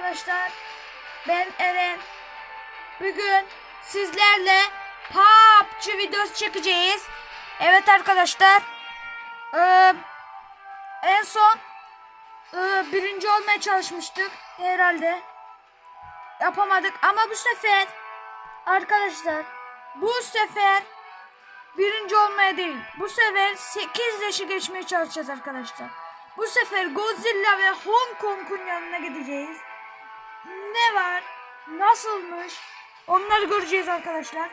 arkadaşlar. Ben Eren. Bugün sizlerle PUBG videosu çekeceğiz. Evet arkadaşlar. Ee, en son e, birinci olmaya çalışmıştık herhalde. Yapamadık ama bu sefer arkadaşlar bu sefer birinci olmaya değil. Bu sefer 8 yaşı geçmeye çalışacağız arkadaşlar. Bu sefer Godzilla ve Hong Kong'un yanına gideceğiz. Ne var? Nasılmış? Onları göreceğiz arkadaşlar.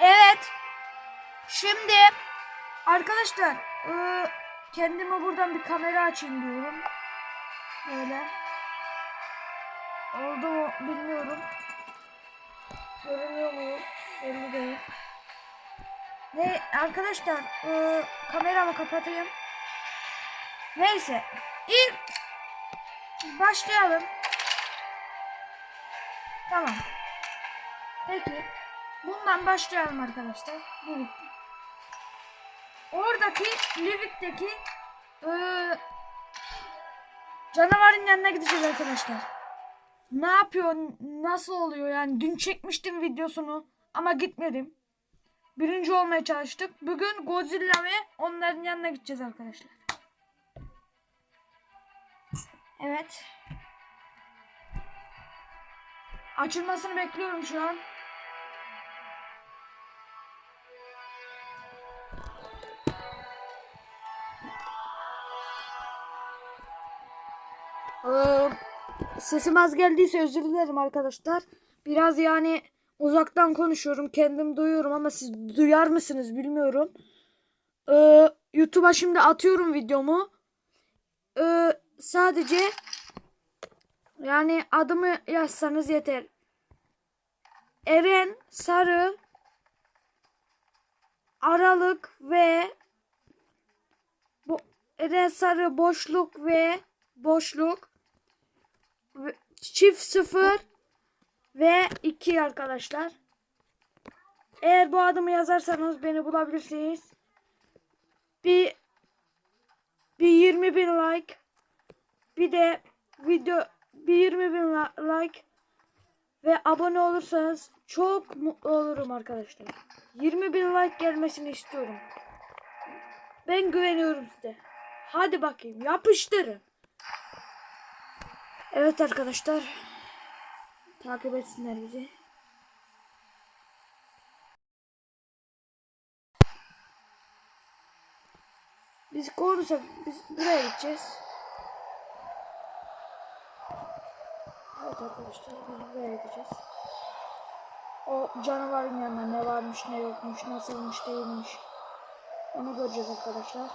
Evet. Şimdi arkadaşlar e, kendime buradan bir kamera açayım diyorum. Böyle. Oldu mu bilmiyorum. Görünüyor mu? Belli değil. Ne arkadaşlar e, kameramı kapatayım. Neyse ilk başlayalım. Tamam. Peki bundan başlayalım arkadaşlar. Livik. Oradaki Livik'teki e, canavarın yanına gideceğiz arkadaşlar. Ne yapıyor? Nasıl oluyor yani? Dün çekmiştim videosunu ama gitmedim. Birinci olmaya çalıştık. Bugün Godzilla ve onların yanına gideceğiz arkadaşlar. Evet. Açılmasını bekliyorum şu an. Ee, sesim az geldiyse özür dilerim arkadaşlar. Biraz yani uzaktan konuşuyorum. Kendim duyuyorum ama siz duyar mısınız bilmiyorum. Ee, YouTube'a şimdi atıyorum videomu. Ee, sadece yani adımı yazsanız yeter. Eren Sarı Aralık ve bu Eren Sarı boşluk ve boşluk ve çift sıfır ve 2 arkadaşlar. Eğer bu adımı yazarsanız beni bulabilirsiniz. Bir bir 20 bin like bir de video bir 20 bin like ve abone olursanız çok mutlu olurum arkadaşlar. 20 bin like gelmesini istiyorum. Ben güveniyorum size. Hadi bakayım yapıştırın. Evet arkadaşlar. Takip etsinler bizi. Biz korursak biz buraya gideceğiz. Evet arkadaşlar buraya gideceğiz. O canavarın yanına ne varmış ne yokmuş nasılmış değilmiş. Onu göreceğiz arkadaşlar.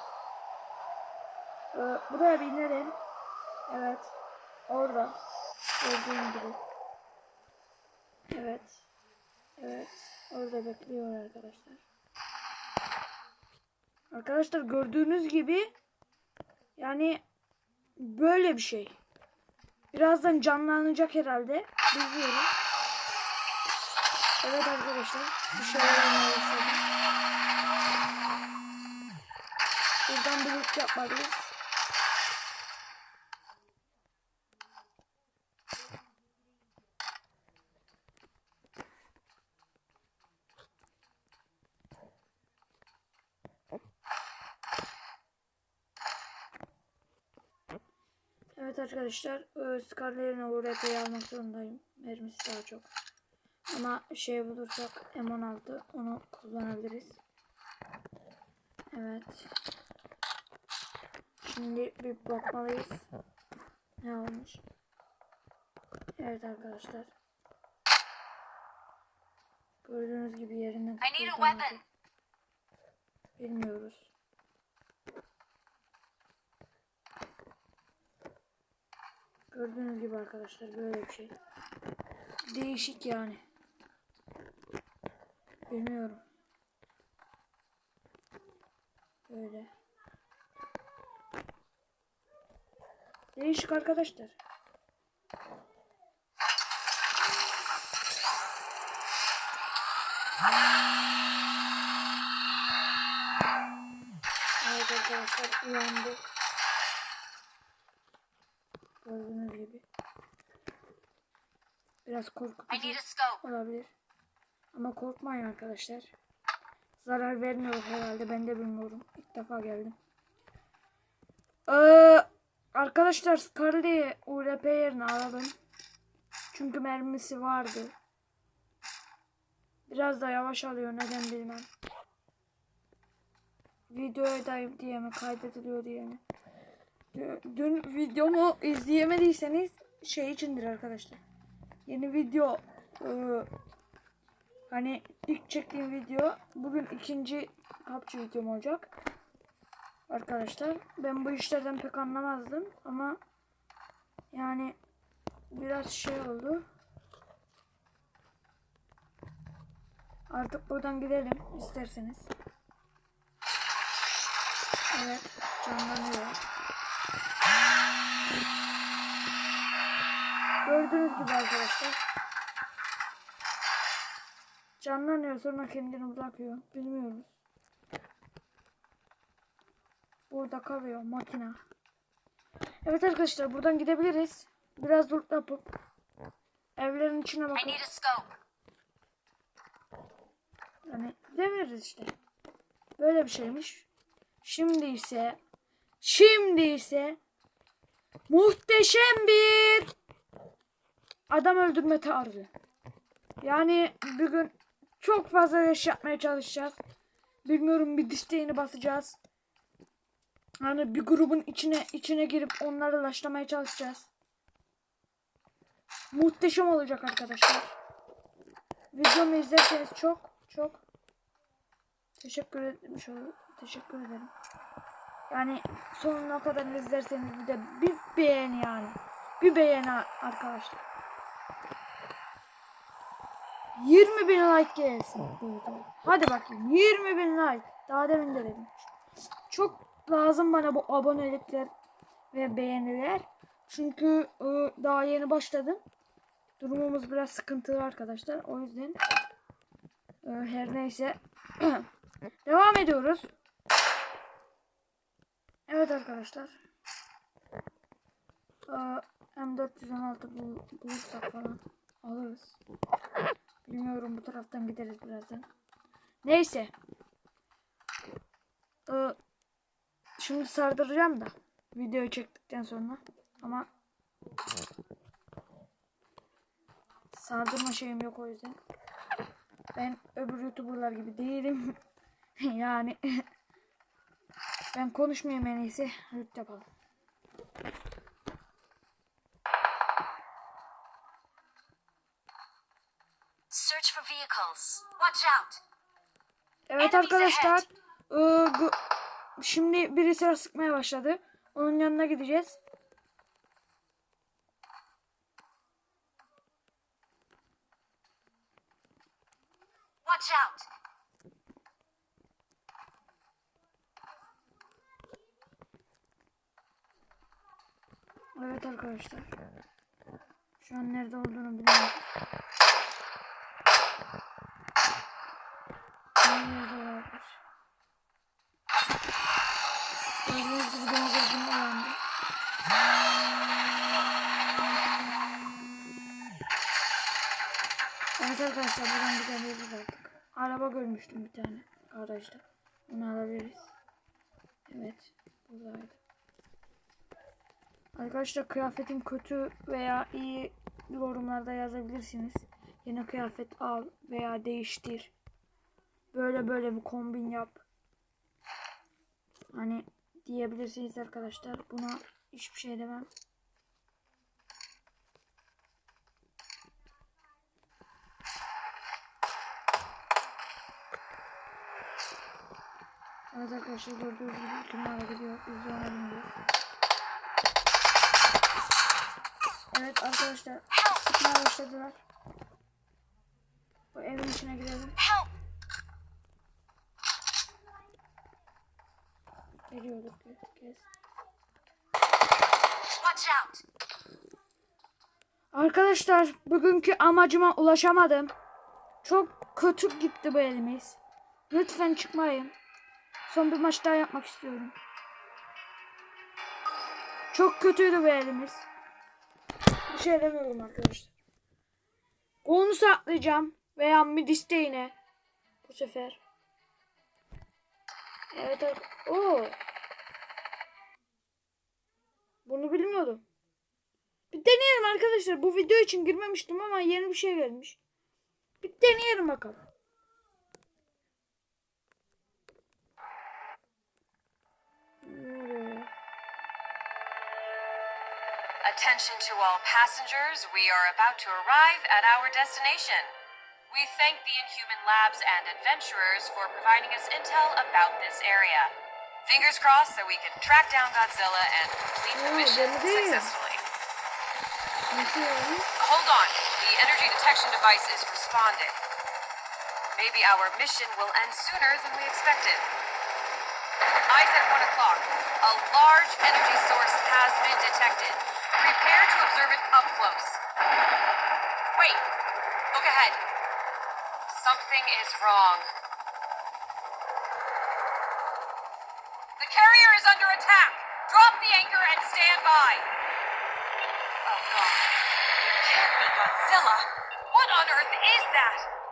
Ee, buraya bir inelim. Evet. Orada. Gördüğün gibi. Evet. Evet. Orada bekliyor arkadaşlar. Arkadaşlar gördüğünüz gibi yani böyle bir şey. Birazdan canlanacak herhalde. Bilmiyorum. Evet arkadaşlar. Bir şeyler olmaya. Buradan loot yapmalıyız. Evet arkadaşlar, e, Scarlet'in Overrap'ı almak zorundayım. Mermisi daha çok. Ama şey bulursak M16 onu kullanabiliriz. Evet. Şimdi bir bakmalıyız. Ne olmuş? Evet arkadaşlar. Gördüğünüz gibi yerinden weapon. Bilmiyoruz. Gördüğünüz gibi arkadaşlar böyle bir şey. Değişik yani. Bilmiyorum. Böyle. Değişik arkadaşlar. Evet arkadaşlar uyandık. Gördüğünüz gibi. Biraz korkutucu olabilir. Ama korkmayın arkadaşlar. Zarar vermiyor herhalde. Ben de bilmiyorum. İlk defa geldim. Ee, arkadaşlar Scarlet'i URP yerine alalım. Çünkü mermisi vardı. Biraz da yavaş alıyor. Neden bilmem. Videodayım diye mi kaydediliyor diye mi? Dün, videomu izleyemediyseniz şey içindir arkadaşlar. Yeni video e, hani ilk çektiğim video bugün ikinci PUBG videom olacak. Arkadaşlar ben bu işlerden pek anlamazdım ama yani biraz şey oldu. Artık buradan gidelim isterseniz. Evet canlanıyor. Gördüğünüz gibi arkadaşlar. Canlanıyor sonra kendini bırakıyor. Bilmiyoruz. Burada kalıyor makina. Evet arkadaşlar buradan gidebiliriz. Biraz loot yapıp evlerin içine scope. yani gidebiliriz işte. Böyle bir şeymiş. Şimdi ise şimdi ise muhteşem bir adam öldürme tarzı. Yani bugün çok fazla iş yapmaya çalışacağız. Bilmiyorum bir disteğini basacağız. Hani bir grubun içine içine girip onları laşlamaya çalışacağız. Muhteşem olacak arkadaşlar. Videomu izlerseniz çok çok teşekkür etmiş olurum. Teşekkür ederim. Yani sonuna kadar izlerseniz bir de bir beğeni yani. Bir beğeni arkadaşlar. 20 bin like gelsin. Hadi bakayım 20 bin like. Daha demin de dedim. Çok lazım bana bu abonelikler ve beğeniler. Çünkü e, daha yeni başladım. Durumumuz biraz sıkıntılı arkadaşlar. O yüzden e, her neyse devam ediyoruz. Evet arkadaşlar. E, M416 bul bulursak falan alırız. Bilmiyorum bu taraftan gideriz birazdan. Neyse. Ee, şimdi sardıracağım da. Videoyu çektikten sonra. Ama sardırma şeyim yok o yüzden. Ben öbür youtuberlar gibi değilim. yani ben konuşmayayım en iyisi. Loot yapalım. Evet arkadaşlar. gu- şimdi biri sıra sıkmaya başladı. Onun yanına gideceğiz. Watch out. Evet arkadaşlar. Şu an nerede olduğunu bilmiyorum. Nerede olabilir? Gördüğünüz gibi deniz özgürlüğü uyandı. Evet arkadaşlar buradan gidebiliriz artık. Araba görmüştüm bir tane garajda. Onu alabiliriz. Evet. Buradaydı. Arkadaşlar kıyafetim kötü veya iyi yorumlarda yazabilirsiniz. Yeni kıyafet al veya değiştir. Böyle böyle bir kombin yap. Hani diyebilirsiniz arkadaşlar. Buna hiçbir şey demem. Evet arkadaşlar gördüğünüz gibi numara gidiyor. Biz de ona biniyoruz. Evet arkadaşlar sıkmaya başladılar. Bu evin içine girelim. Geliyorduk kez. Watch out. Arkadaşlar bugünkü amacıma ulaşamadım. Çok kötü gitti bu elimiz. Lütfen çıkmayın. Son bir maç daha yapmak istiyorum. Çok kötüydü bu elimiz. Bir şey demiyorum arkadaşlar. Onu saklayacağım. Veya mid isteğine. Bu sefer. Evet. Oo. Bunu bilmiyordum. Bir deneyelim arkadaşlar. Bu video için girmemiştim ama yeni bir şey vermiş. Bir deneyelim bakalım. Nereye? Attention to all passengers, we are about to arrive at our destination. We thank the Inhuman Labs and adventurers for providing us intel about this area. Fingers crossed that we can track down Godzilla and complete the Oh, mission successfully. Hold on, the energy detection device is responding. Maybe our mission will end sooner than we expected. Eyes at 1 o'clock. A large energy source has been detected. Prepare to observe it up close. Wait, look ahead. Something is wrong. The carrier is under attack. Drop the anchor and stand by. Oh god. It can't be Godzilla. What on earth is that?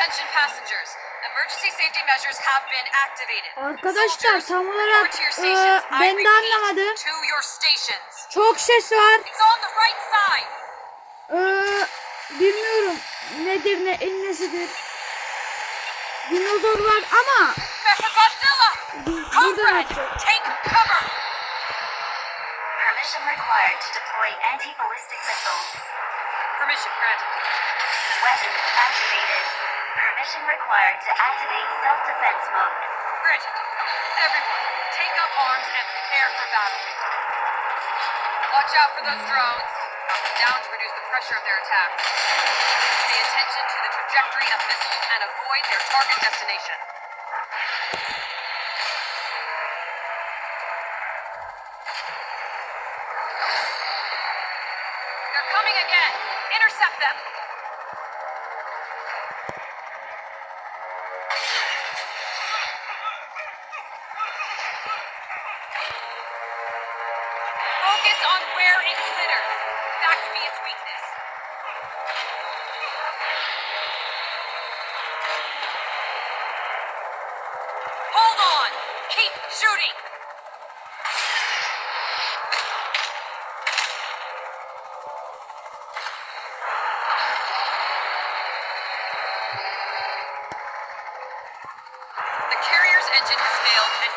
Attention passengers. Emergency safety measures have been activated. Arkadaşlar tam olarak report to your e, stations. I ben de repeat, anlamadım. To your stations. Çok ses var. It's on the right side. Ee, bilmiyorum nedir ne nesidir. Dinozor var ama burada ne. Permission required to deploy anti-ballistic missiles. Permission granted. Weapons activated. Permission required to activate self-defense mode. Granted. Everyone, take up arms and prepare for battle. Watch out for those drones. Down to reduce the pressure of their attack. Pay attention to the trajectory of missiles and avoid their target destination. They're coming again. Intercept them.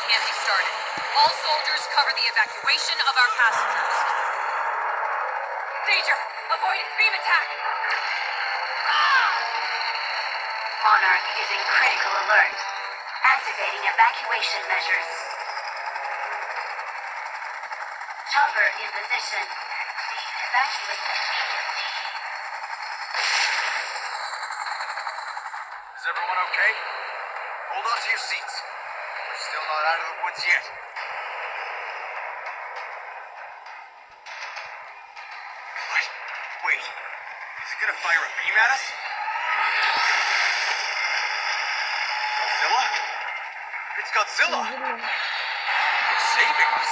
Can't be started. All soldiers cover the evacuation of our passengers. Danger! Avoid beam attack! Ah! Monarch is in critical alert. Activating evacuation measures. Chopper in position. Out of the woods yet. What? Wait. Is it gonna fire a beam at us? Godzilla? It's Godzilla! It's saving us!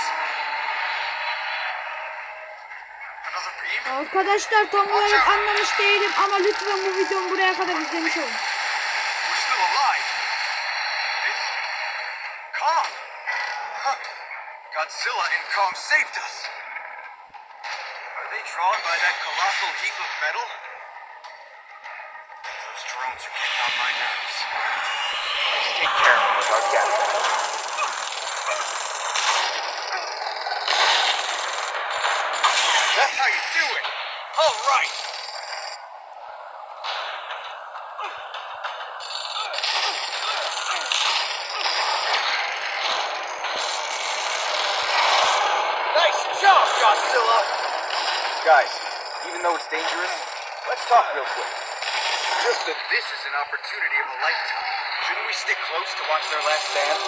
Another beam? Arkadaşlar tam olarak anlamış değilim ama lütfen bu videomu buraya kadar izlemiş olun. Kong saved us. Are they drawn by that colossal heap of metal? Those drones are getting on my nerves. Stay careful with our gas. That's how you do it. All right. Nice job, Godzilla! Guys, even though it's dangerous, let's talk real quick. Just that this is an opportunity of a lifetime. Shouldn't we stick close to watch their last stand?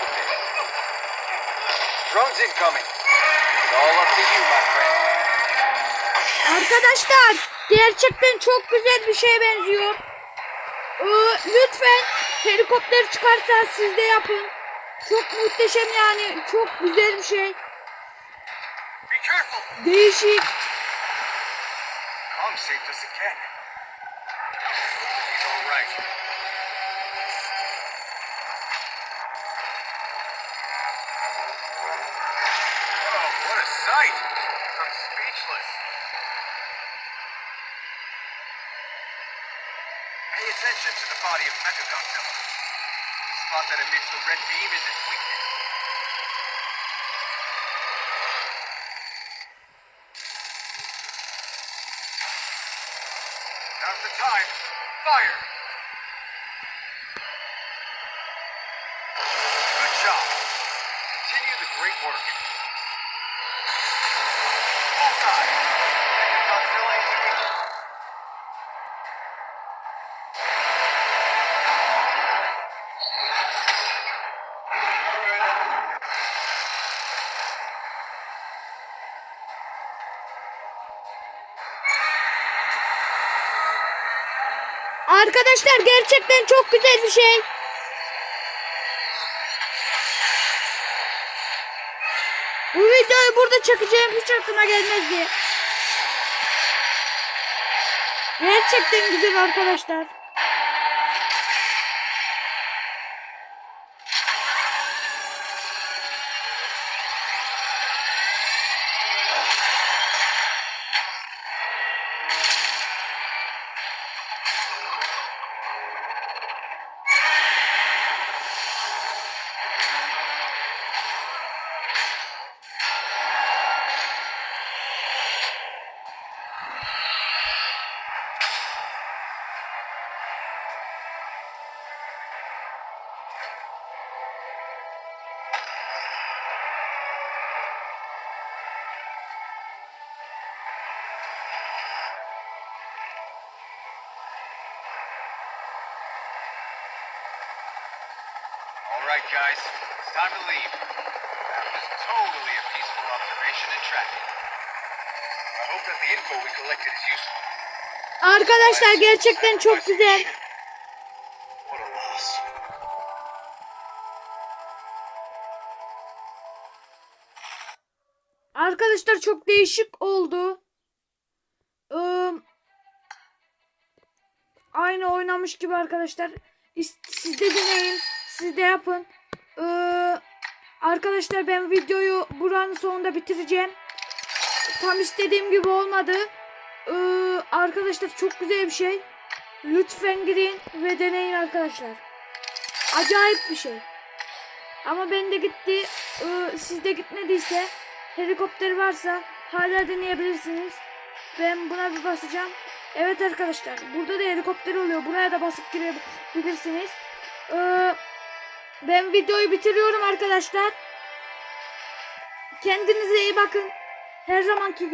With. Drones incoming. It's all up to you, my friend. Arkadaşlar gerçekten çok güzel bir şeye benziyor. Ee, lütfen helikopter çıkarsa siz de yapın. Çok muhteşem yani. Çok güzel bir şey. Be careful. Değişik. Kong saved us again. He's Pay attention to the body of Mechagodzilla. The spot that emits the red beam is its weakness. Now's the time. Fire! Good job. Continue the great work. Arkadaşlar gerçekten çok güzel bir şey. Bu videoyu burada çekeceğim hiç aklıma gelmezdi. Gerçekten güzel arkadaşlar. All right, guys. It's time to leave. That was totally a peaceful observation and tracking. I hope that the info we collected is useful. Arkadaşlar gerçekten çok güzel. Arkadaşlar çok değişik oldu. Ee, aynı oynamış gibi arkadaşlar. Siz de deneyin. Siz de yapın. Ee, arkadaşlar ben videoyu buranın sonunda bitireceğim. Tam istediğim gibi olmadı. Ee, arkadaşlar çok güzel bir şey. Lütfen girin ve deneyin arkadaşlar. Acayip bir şey. Ama bende gitti. Ee, sizde gitmediyse helikopter varsa hala deneyebilirsiniz. Ben buna bir basacağım. Evet arkadaşlar burada da helikopter oluyor. Buraya da basıp girebilirsiniz. Ee, ben videoyu bitiriyorum arkadaşlar. Kendinize iyi bakın. Her zamanki gibi.